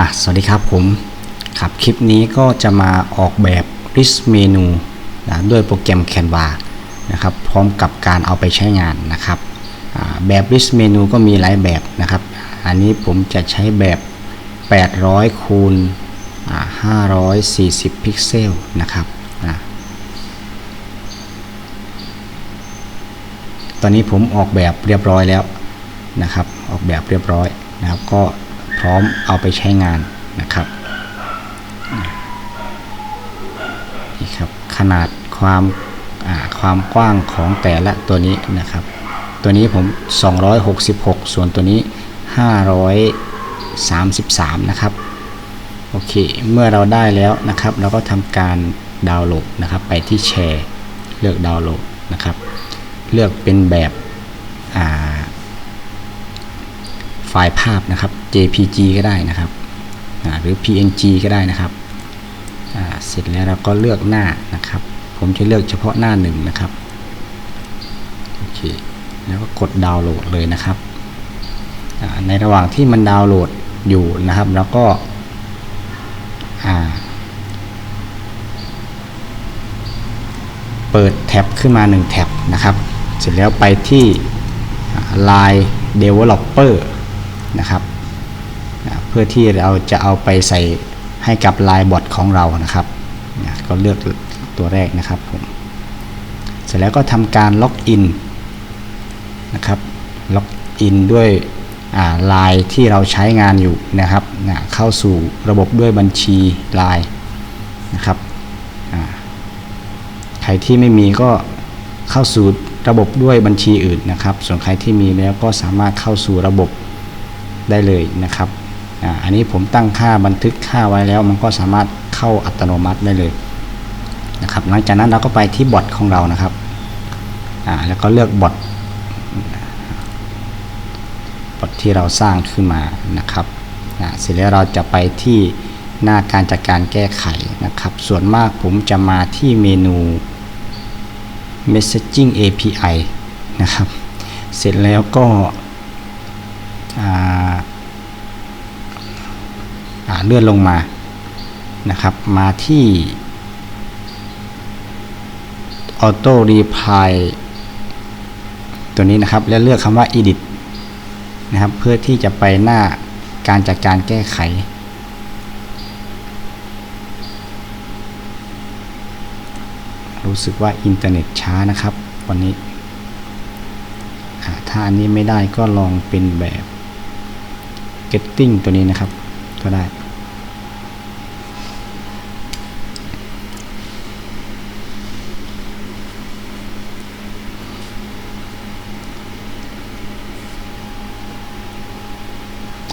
อะสวัสดีครับผมครับคลิปนี้ก็จะมาออกแบบ list menu นะด้วยโปรแกรม Canva นะครับพร้อมกับการเอาไปใช้งานนะครับแบบ list menu ก็มีหลายแบบนะครับ อันนี้ผมจะใช้แบบ 800คูณ540 พิกเซลนะครับอ่าตอนนี้ผมออกแบบเรียบร้อยแล้วนะครับ ออกแบบเรียบร้อยนะครับก็ พร้อมเอาไปใช้งานนะครับนี่ครับขนาดความความกว้างของแต่ละตัวนี้นะครับ ตัวนี้ผม 266 ส่วนตัวนี้ 533 นะครับ โอเค เมื่อเราได้แล้วนะครับ เราก็ทำการดาวน์โหลดนะครับ ไปที่แชร์ เลือกดาวน์โหลดนะครับ เลือกเป็นแบบอ่า ล์ภาพนะครับ JPG ก็ได้นะครับหรือ PNG ก็ได้นะครับเสร็จแล้วเราก็เลือกหน้านะครับ ผมจะเลือกเฉพาะหน้าหนึ่งนะครับโอเคแล้วก็กดดาวน์โหลดเลยนะครับในระหว่างที่มันดาวน์โหลดอยู่นะครับแล้วก็เปิดแท็บขึ้นมา 1 แท็บนะครับ เสร็จแล้วไปที่ Line Developer นะครับนะเพื่อที่เราจะเอาไปใส่ให้กับ Line Bot ของเรานะครับนะก็เลือกตัวแรกนะครับผมเสร็จแล้วก็ทำการล็อกอินนะครับล็อกอินด้วยลน์ที่เราใช้งานอยู่นะครับนะเข้าสู่ระบบด้วยบัญชีลน์นะครับใครที่ไม่มีก็เข้าสู่ระบบด้วยบัญชีอื่นนะครับ ส่วนใครที่มีแล้วก็สามารถเข้าสู่ระบบ ได้เลยนะครับอ่าอันนี้ผมตั้งค่าบันทึกค่าไว้แล้ว มันก็สามารถเข้าอัตโนมัติได้เลยนะครับหลังจากนั้นเราก็ไปที่บอทของเรานะครับอ่าแล้วก็เลือกบอทบอทที่เราสร้างขึ้นมานะครับเสร็จแล้วเราจะไปที่หน้าการจัดการแก้ไขนะครับ ส่วนมากผมจะมาที่เมนู messaging API นะครับ เสร็จแล้วก็ เลื่อนลงมานะครับ มาที่ auto reply ตัวนี้นะครับ แล้วเลือกคำว่า edit นะครับ เพื่อที่จะไปหน้าการจัดการแก้ไขรู้สึกว่าอินเทอร์เน็ตช้านะครับ วันนี้ถ้าอันนี้ไม่ได้ก็ลองเป็นแบบ getting ตัวนี้นะครับ ก็ได้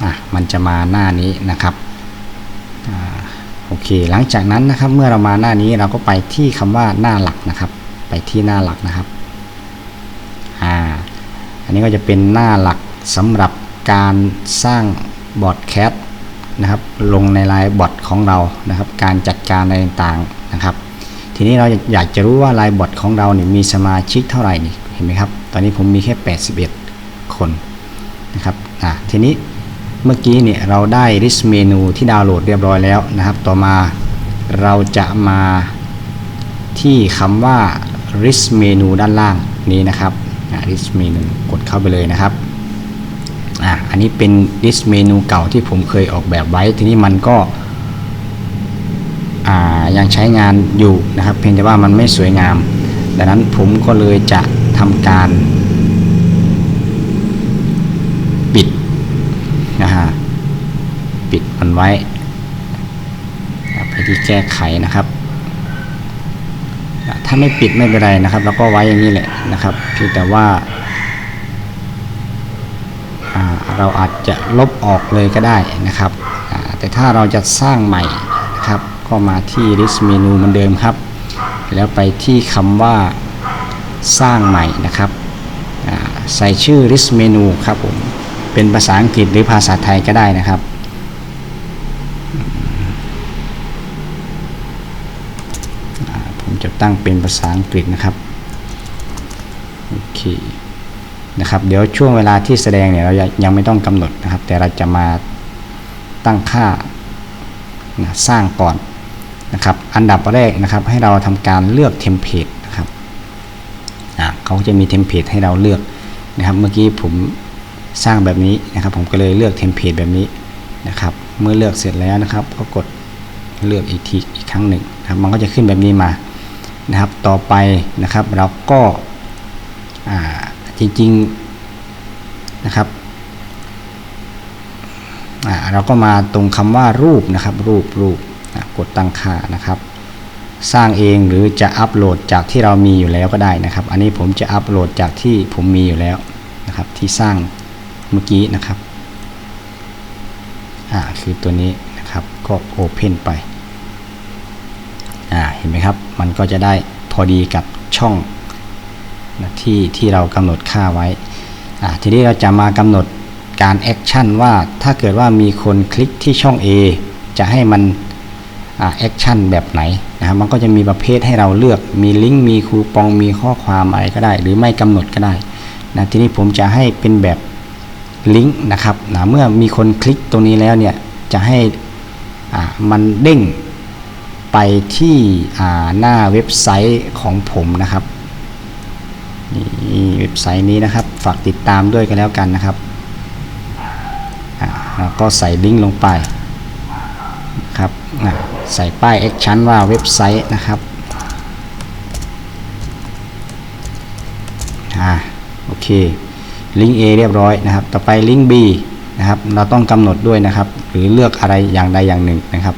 อะมันจะมาหน้านี้นะครับอโอเค หลังจากนั้นนะครับ เมื่อเรามาหน้านี้เราก็ไปที่คำว่าหน้าหลักนะครับ ไปที่หน้าหลักนะครับ อ่า อันนี้ก็จะเป็นหน้าหลักสำหรับ การสร้างบอทแคสนะครับลงในไลน์บอทของเรานะครับ การจัดการอะไรต่างๆนะครับ ทีนี้เราอยากจะรู้ว่าไลน์บอทของเราเนี่ยมีสมาชิกเท่าไหร่นี่เห็นไหมครับ ตอนนี้ผมมีแค่ 81 คนนะครับอ่าทีนี้เมื่อกี้เนี่ยเราได้ list menu ที่ดาวน์โหลดเรียบร้อยแล้วนะครับ ต่อมาเราจะมาที่คำว่า list menu ด้านล่างนี้นะครับ list menu กดเข้าไปเลยนะครับ อะอันนี้เป็น list menu เก่าที่ผมเคยออกแบบไว้ ทีนี้มันก็ยังใช้งานอยู่นะครับ เพียงแต่ว่ามันไม่สวยงาม ดังนั้นผมก็เลยจะทำการปิดนะฮะปิดมันไว้ไปที่แก้ไขนะครับ ถ้าไม่ปิดไม่เป็นไรนะครับ แล้วก็ไว้อย่างนี้แหละนะครับเพียงแต่ว่า เราอาจจะลบออกเลยก็ได้นะครับ แต่ถ้าเราจะสร้างใหม่นะครับ ก็มาที่ list menu เหมือนเดิมครับ แล้วไปที่คำว่าสร้างใหม่นะครับ ใส่ชื่อ list menu ครับผม เป็นภาษาอังกฤษหรือภาษาไทยก็ได้นะครับผมจะตั้งเป็นภาษาอังกฤษนะครับ โอเค นะครับ เดี๋ยวช่วงเวลาที่แสดงเนี่ยเรายังไม่ต้องกำหนดนะครับ แต่เราจะมาตั้งค่านะสร้างก่อนนะครับ อันดับแรกนะครับให้เราทำการเลือกเทมเพลตนะครับเขาจะมีเทมเพลตให้เราเลือกนะครับ เมื่อกี้ผมสร้างแบบนี้นะครับ ผมก็เลยเลือกเทมเพลตแบบนี้นะครับ เมื่อเลือกเสร็จแล้วนะครับ ก็กดเลือกอีกทีอีกครั้งหนึ่งนะครับมันก็จะขึ้นแบบนี้มานะครับ ต่อไปนะครับ เราก็ จริงๆนะครับอ่าเราก็มาตรงคำว่ารูปนะครับ รูปรูปกดตั้งค่านะครับ สร้างเองหรือจะอัปโหลดจากที่เรามีอยู่แล้วก็ได้นะครับ อันนี้ผมจะอัปโหลดจากที่ผมมีอยู่แล้วนะครับ ที่สร้างเมื่อกี้นะครับอ่าคือตัวนี้นะครับก็โอเพนไปอ่าเห็นไหมครับ มันก็จะได้พอดีกับช่อง ที่ที่เรากำหนดค่าไว้ ทีนี้เราจะมากำหนดการแอคชั่นว่าถ้าเกิดว่ามีคนคลิกที่ช่อง A จะให้มันแอคชั่นแบบไหนนะครับมันก็จะมีประเภทให้เราเลือกมีลิงก์มีคูปองมีข้อความอะไรก็ได้ หรือไม่กำหนดก็ได้นะทีนี้ผมจะให้เป็นแบบลิงก์นะครับนะเมื่อมีคนคลิกตรงนี้แล้วเนี่ยจะให้มันเด้งไปที่หน้าเว็บไซต์ของผมนะครับ นี่เว็บไซต์นี้นะครับ ฝากติดตามด้วยกันแล้วกันนะครับแล้วก็ใส่ลิงก์ลงไปครับใส่ป้ายแอคชั่นว่าเว็บไซต์นะครับอ่าโอเคลิงก์ A เรียบร้อยนะครับ ต่อไปลิงก์ B นะครับ เราต้องกำหนดด้วยนะครับ หรือเลือกอะไรอย่างใดอย่างหนึ่งนะครับ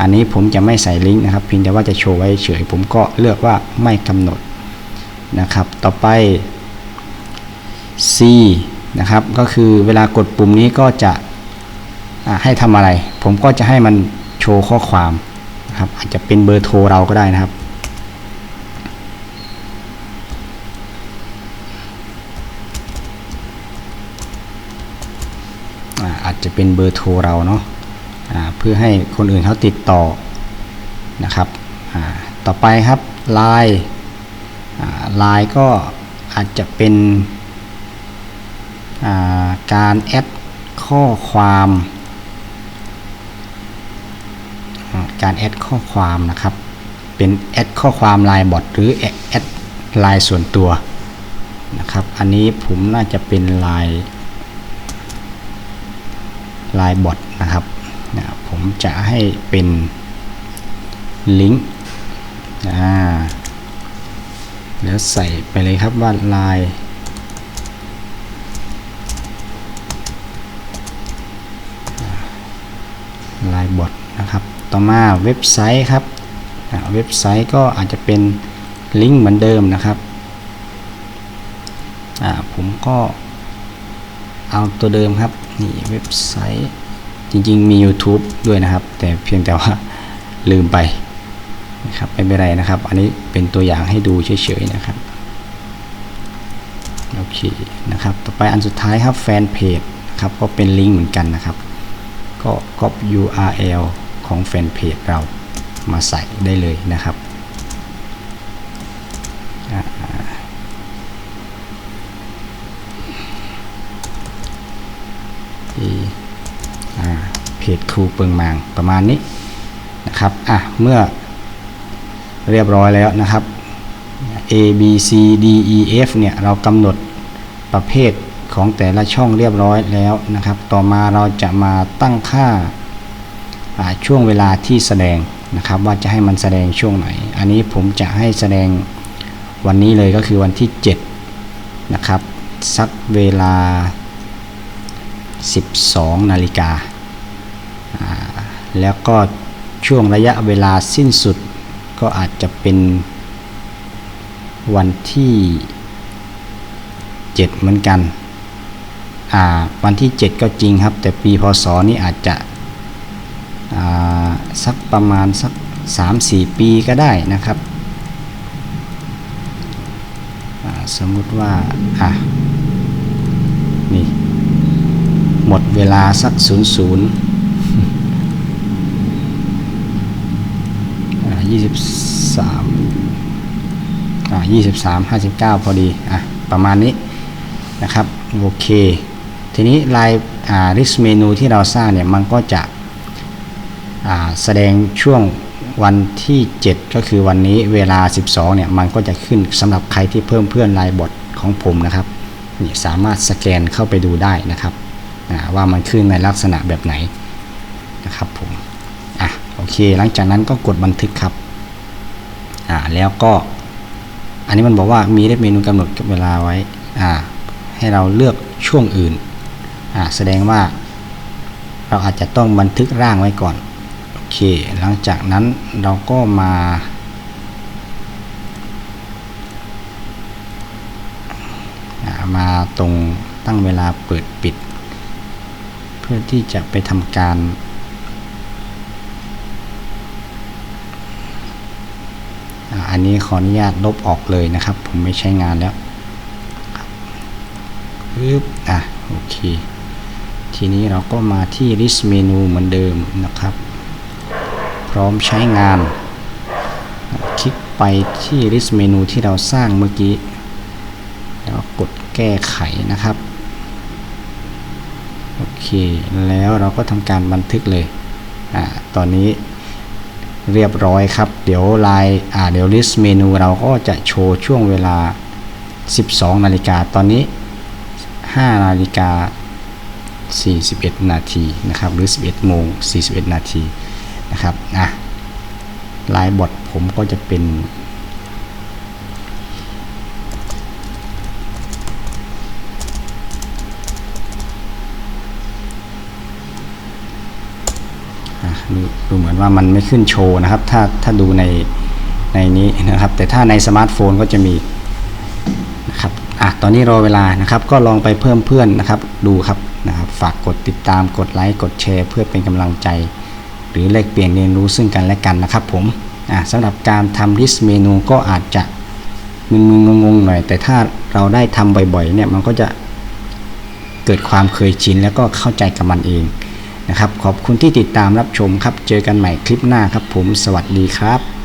อันนี้ผมจะไม่ใส่ลิงก์นะครับเพียงแต่ว่าจะโชว์ไว้เฉย ผมก็เลือกว่าไม่กำหนด นะครับ ต่อไป C นะครับ ก็คือเวลากดปุ่มนี้ก็จะให้ทำอะไร ผมก็จะให้มันโชว์ข้อความนะครับ อาจจะเป็นเบอร์โทรเราก็ได้นะครับ อาจจะเป็นเบอร์โทรเราเนาะเพื่อให้คนอื่นเขาติดต่อนะครับต่อไปครับ Line Line ก็อาจจะเป็นการแอดข้อความ การแอดข้อความนะครับ เป็นแอดข้อความลน์บอทหรือแอดลน์ส่วนตัวนะครับ อันนี้ผมน่าจะเป็นลน์ไลน์บอทนะครับนะผมจะให้เป็นลิงก์อ่า แล้วใส่ไปเลยครับว่าลน์ไลน์บทนะครับ ต่อมาเว็บไซต์ครับเว็บไซต์ก็อาจจะเป็นลิงก์เหมือนเดิมนะครับผมก็เอาตัวเดิมครับนี่เว็บไซต์จริงๆมี YouTube ด้วยนะครับ แต่เพียงแต่ว่าลืมไป นะครับไม่เป็นไรนะครับ อันนี้เป็นตัวอย่างให้ดูเฉยๆนะครับโอเคนะครับต่อไปอันสุดท้ายครับแฟนเพจครับก็เป็นลิงก์เหมือนกันนะครับก็ก๊อป URL ของแฟนเพจเรามาใส่ได้เลยนะครับเพจครูเปิงมางประมาณนี้นะครับอะเมื่อ เรียบร้อยแล้วนะครับ A B C D E F เนี่ยเรากำหนดประเภทของแต่ละช่องเรียบร้อยแล้วนะครับ ต่อมาเราจะมาตั้งค่าช่วงเวลาที่แสดงนะครับ ว่าจะให้มันแสดงช่วงไหน อันนี้ผมจะให้แสดงวันนี้เลยก็คือวันที่ 7 นะครับ สักเวลา 12 นาฬิกาแล้วก็ช่วงระยะเวลาสิ้นสุด ก็อาจจะเป็นวันที่ 7 เหมือนกันอ่าวันที่ 7 ก็จริงครับ แต่ปีพศนี้อาจจะอ่าสักประมาณสัก 3-4 ปีก็ได้นะครับสมมติว่าอะนี่หมดเวลาสักศูนย์ 23อ่า23 59 พอดีอะประมาณนี้นะครับโอเค ทีนี้ลายอ่าริสเมนูที่เราสร้างเนี่ยมันก็จะอ่าแสดงช่วงวันที่ 7 ก็คือวันนี้เวลา 12เนี่ยมันก็จะขึ้นสำหรับใครที่เพิ่มเพื่อนลายบทของผมนะครับนี่สามารถสแกนเข้าไปดูได้นะครับว่ามันขึ้นในลักษณะแบบไหนนะครับผมอะโอเค หลังจากนั้นก็กดบันทึกครับ อ่าแล้วก็ อันนี้มันบอกว่ามีได้เมนูกำหนดเวลาไว้อ่าให้เราเลือกช่วงอื่นอ่าแสดงว่า เราอาจจะต้องบันทึกร่างไว้ก่อนโอเค หลังจากนั้นเราก็มาอ่ามาตรงตั้งเวลาเปิดปิด เพื่อที่จะไปทำการ อันนี้ขออนุญาตลบออกเลยนะครับ ผมไม่ใช้งานแล้วปึ๊บอะโอเค ทีนี้เราก็มาที่ list menu เหมือนเดิมนะครับ พร้อมใช้งาน คลิกไปที่ list menu ที่เราสร้างเมื่อกี้ แล้วกดแก้ไขนะครับ โอเค แล้วเราก็ทำการบันทึกเลย อ่า ตอนนี้ เรียบร้อยครับ เดี๋ยวไลน์อ่าเดี๋ยวลิสต์เมนูเราก็จะโชว์ช่วงเวลา 12 นาฬิกาตอนนี้ 5 นาฬิกา 41 นาทีนะครับ หรือ 11 โมง 41 นาทีนะครับอะลายบทผมก็จะเป็น ดูดูเหมือนว่ามันไม่ขึ้นโชว์นะครับ ถ้าถ้าดูในในนี้นะครับ แต่ถ้าในสมาร์ทโฟนก็จะมีนะครับอะตอนนี้รอเวลานะครับ ก็ลองไปเพิ่มเพื่อนนะครับ ดูครับนะครับ ฝากกดติดตามกดไลค์กดแชร์ เพื่อเป็นกำลังใจ หรือแลกเปลี่ยนเรียนรู้ซึ่งกันและกันนะครับ ผมอะสำหรับการทำลิสต์เมนูก็อาจจะมึนๆงงๆหน่อย แต่ถ้าเราได้ทำบ่อยๆเนี่ยมันก็จะเกิดความเคยชินแล้วก็เข้าใจกับมันเอง นะครับ ขอบคุณที่ติดตามรับชมครับ เจอกันใหม่คลิปหน้าครับผม สวัสดีครับ